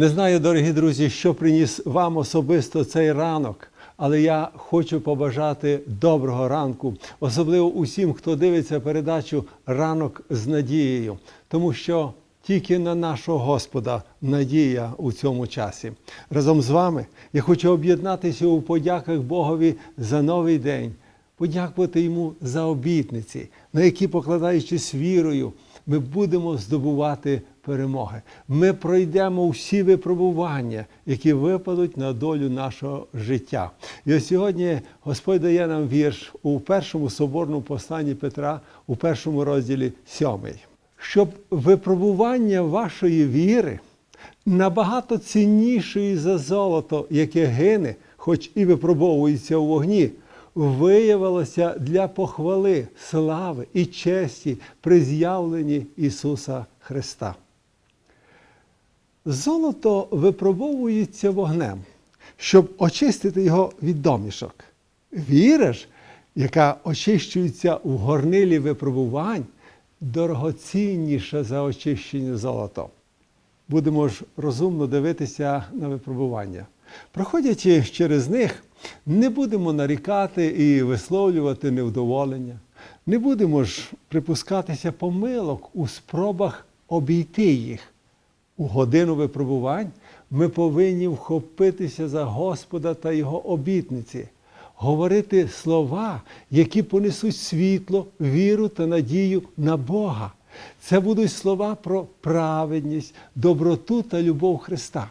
Не знаю, дорогі друзі, що приніс вам особисто цей ранок, але я хочу побажати доброго ранку, особливо усім, хто дивиться передачу Ранок з надією, тому що тільки на нашого Господа надія у цьому часі. Разом з вами я хочу об'єднатися у подяках Богові за новий день, подякувати йому за обітниці, на які, покладаючись вірою, ми будемо здобувати перемоги. Ми пройдемо всі випробування, які випадуть на долю нашого життя. І ось сьогодні Господь дає нам вірш у першому соборному посланні Петра, у першому розділі сьомий. Щоб випробування вашої віри набагато ціннішої за золото, яке гине, хоч і випробовується у вогні, виявилося для похвали, слави і честі при з'явленні Ісуса Христа. Золото випробовується вогнем, щоб очистити його від домішок. Віра ж, яка очищується у горнилі випробувань, дорогоцінніша за очищення золото. Будемо ж розумно дивитися на випробування. Проходячи через них, не будемо нарікати і висловлювати невдоволення. Не будемо ж припускатися помилок у спробах обійти їх. У годину випробувань ми повинні вхопитися за Господа та Його обітниці, говорити слова, які понесуть світло, віру та надію на Бога. Це будуть слова про праведність, доброту та любов Христа.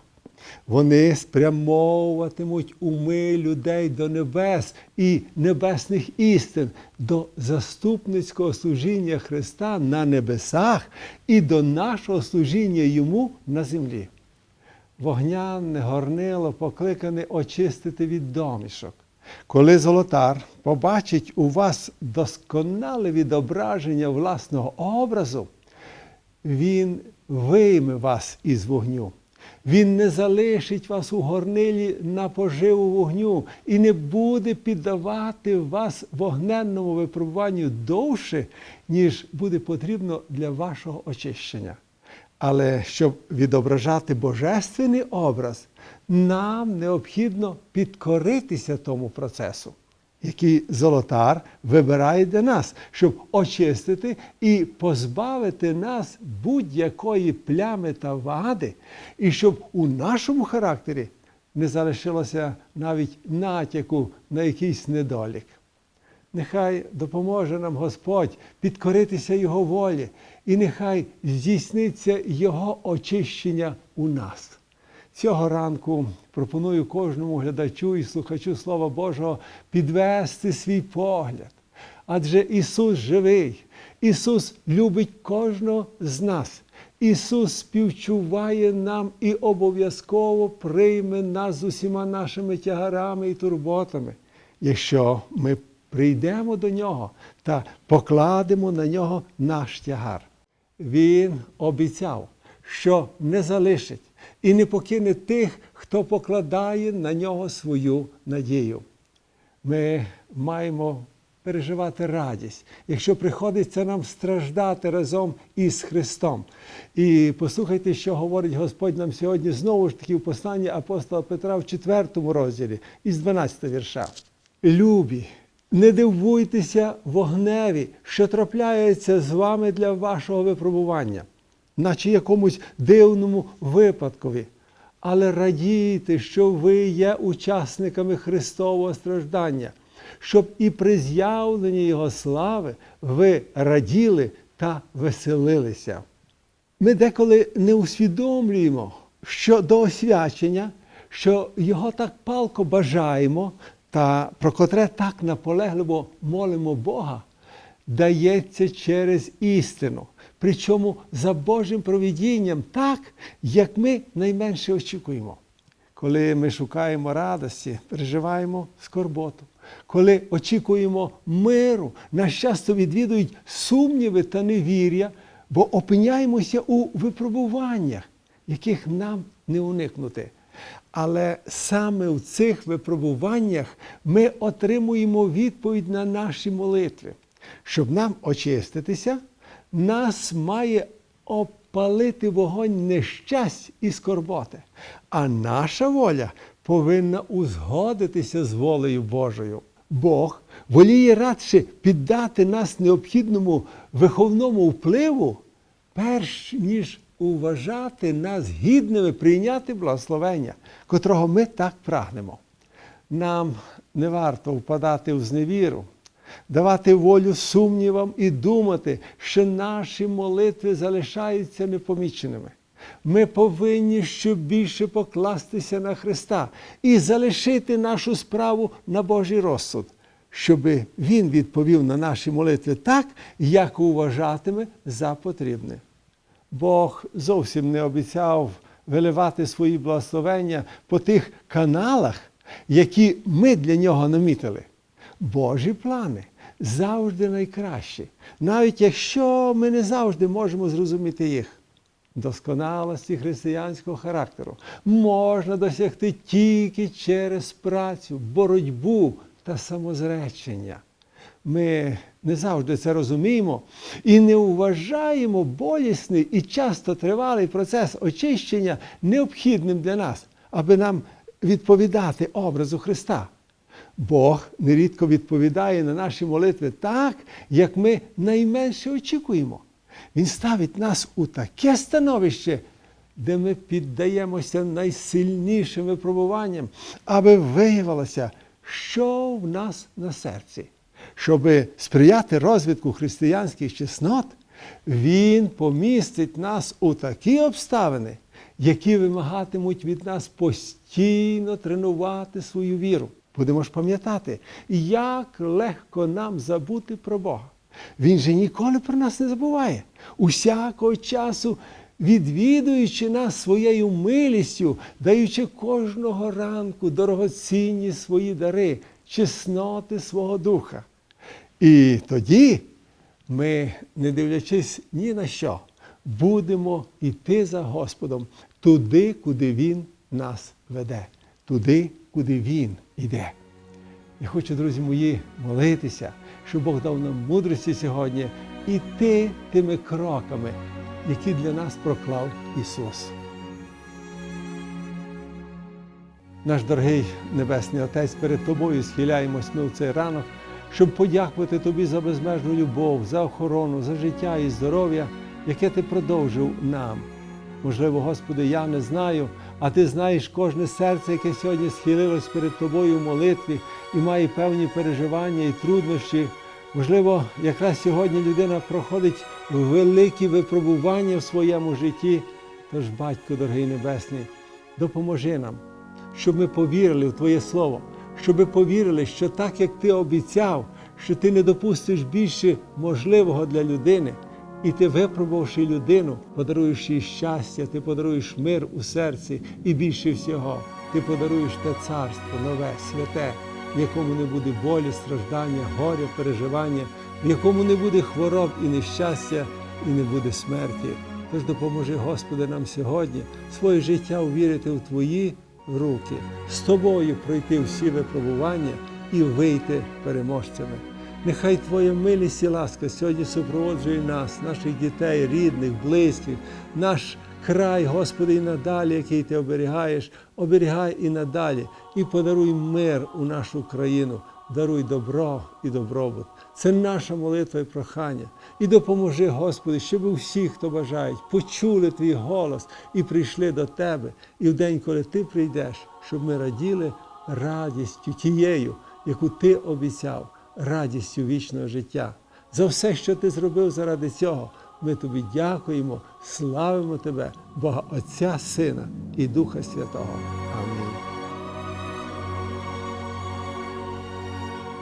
Вони спрямовуватимуть уми людей до небес і небесних істин, до заступницького служіння Христа на небесах і до нашого служіння Йому на землі. Вогняне горнило покликане очистити від домішок. Коли золотар побачить у вас досконале відображення власного образу, він вийме вас із вогню. Він не залишить вас у горнилі на поживу вогню і не буде піддавати вас вогненному випробуванню довше, ніж буде потрібно для вашого очищення. Але щоб відображати божественний образ, нам необхідно підкоритися тому процесу, який золотар вибирає для нас, щоб очистити і позбавити нас будь-якої плями та вади, і щоб у нашому характері не залишилося навіть натяку на якийсь недолік. Нехай допоможе нам Господь підкоритися Його волі, і нехай здійсниться Його очищення у нас. Цього ранку пропоную кожному глядачу і слухачу Слова Божого підвести свій погляд. Адже Ісус живий, Ісус любить кожного з нас. Ісус співчуває нам і обов'язково прийме нас з усіма нашими тягарами і турботами, якщо ми прийдемо до Нього та покладемо на нього наш тягар. Він обіцяв, що не залишить і не покине тих, хто покладає на нього свою надію. Ми маємо переживати радість, якщо приходиться нам страждати разом із Христом. І послухайте, що говорить Господь нам сьогодні знову ж таки в посланні апостола Петра в 4 розділі із 12 вірша. Любі, не дивуйтеся вогневі, що трапляється з вами для вашого випробування, наче якомусь дивному випадкові. Але радійте, що ви є учасниками Христового страждання, щоб і при з'явленні Його слави ви раділи та веселилися. Ми деколи не усвідомлюємо, що до освячення, що його так палко бажаємо, та про котре так наполегливо молимо Бога, дається через істину. Причому за Божим провідінням, так, як ми найменше очікуємо. Коли ми шукаємо радості, переживаємо скорботу. Коли очікуємо миру, нас часто відвідують сумніви та невір'я, бо опиняємося у випробуваннях, яких нам не уникнути. Але саме в цих випробуваннях ми отримуємо відповідь на наші молитви. Щоб нам очиститися, нас має палити вогонь нещасть і скорботи. А наша воля повинна узгодитися з волею Божою. Бог воліє радше піддати нас необхідному виховному впливу, перш ніж уважати нас гідними прийняти благословення, котрого ми так прагнемо. Нам не варто впадати в зневіру, давати волю сумнівам і думати, що наші молитви залишаються непоміченими. Ми повинні ще більше покластися на Христа і залишити нашу справу на Божий розсуд, щоб Він відповів на наші молитви так, як вважатиме за потрібне. Бог зовсім не обіцяв виливати свої благословення по тих каналах, які ми для нього намітили. Божі плани завжди найкращі, навіть якщо ми не завжди можемо зрозуміти їх. Досконалості християнського характеру можна досягти тільки через працю, боротьбу та самозречення. Ми не завжди це розуміємо і не вважаємо болісний і часто тривалий процес очищення необхідним для нас, аби нам відповідати образу Христа. Бог нерідко відповідає на наші молитви так, як ми найменше очікуємо. Він ставить нас у таке становище, де ми піддаємося найсильнішим випробуванням, аби виявилося, що в нас на серці. Щоб сприяти розвитку християнських чеснот, Він помістить нас у такі обставини, які вимагатимуть від нас постійно тренувати свою віру. Будемо ж пам'ятати, як легко нам забути про Бога. Він же ніколи про нас не забуває. Усякого часу відвідуючи нас своєю милістю, даючи кожного ранку дорогоцінні свої дари, чесноти свого духа. І тоді ми, не дивлячись ні на що, будемо йти за Господом туди, куди Він нас веде, туди, куди Він іде. Я хочу, друзі мої, молитися, щоб Бог дав нам мудрості сьогодні іти тими кроками, які для нас проклав Ісус. Наш дорогий Небесний Отець, перед Тобою схиляємось ми в цей ранок, щоб подякувати Тобі за безмежну любов, за охорону, за життя і здоров'я, яке Ти продовжив нам. Можливо, Господи, я не знаю, а Ти знаєш кожне серце, яке сьогодні схилилось перед Тобою в молитві і має певні переживання і труднощі. Можливо, якраз сьогодні людина проходить великі випробування в своєму житті. Тож, Батько дорогий Небесний, допоможи нам, щоб ми повірили в Твоє Слово, щоб ми повірили, що так, як Ти обіцяв, що Ти не допустиш більше можливого для людини, і ти, випробувавши людину, подаруєш їй щастя, ти подаруєш мир у серці і більше всього, ти подаруєш те царство нове, святе, в якому не буде болі, страждання, горя, переживання, в якому не буде хвороб і нещастя, і не буде смерті. Тож допоможи, Господи, нам сьогодні своє життя увірити в Твої руки, з тобою пройти всі випробування і вийти переможцями. Нехай Твоя милість і ласка сьогодні супроводжує нас, наших дітей, рідних, близьких, наш край, Господи, і надалі, який Ти оберігаєш, оберігай і надалі, і подаруй мир у нашу країну, даруй добро і добробут. Це наша молитва і прохання. І допоможи, Господи, щоб всі, хто бажають, почули Твій голос і прийшли до Тебе. І в день, коли Ти прийдеш, щоб ми раділи радістю тією, яку Ти обіцяв радістю вічного життя. За все, що ти зробив заради цього, ми тобі дякуємо, славимо тебе, Бога Отця, Сина і Духа Святого. Амінь.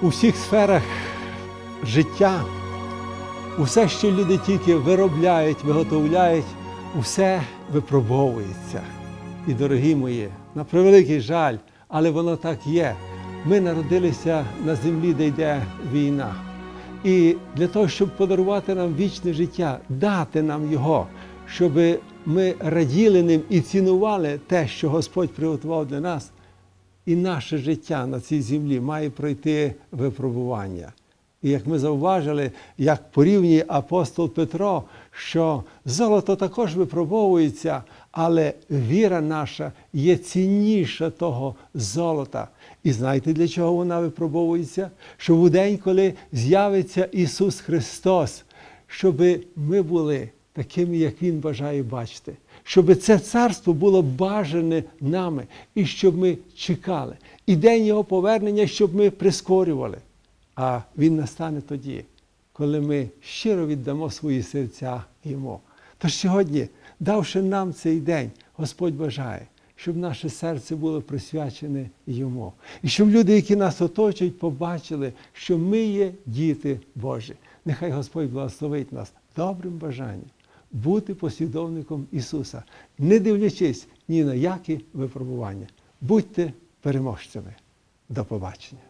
У всіх сферах життя, усе, що люди тільки виробляють, виготовляють, усе випробовується. І, дорогі мої, на превеликий жаль, але воно так є. Ми народилися на землі, де йде війна. І для того, щоб подарувати нам вічне життя, дати нам його, щоб ми раділи ним і цінували те, що Господь приготував для нас, і наше життя на цій землі має пройти випробування. І як ми зауважили, як порівнює апостол Петро, що золото також випробовується, але віра наша є цінніша того золота. І знаєте, для чого вона випробовується? Щоб у день, коли з'явиться Ісус Христос, щоб ми були такими, як Він бажає бачити, щоб це царство було бажане нами, і щоб ми чекали. І день Його повернення, щоб ми прискорювали. А Він настане тоді, коли ми щиро віддамо свої серця Йому. Тож сьогодні, давши нам цей день, Господь бажає, щоб наше серце було присвячене Йому. І щоб люди, які нас оточують, побачили, що ми є діти Божі. Нехай Господь благословить нас добрим бажанням бути послідовником Ісуса, не дивлячись ні на які випробування. Будьте переможцями. До побачення.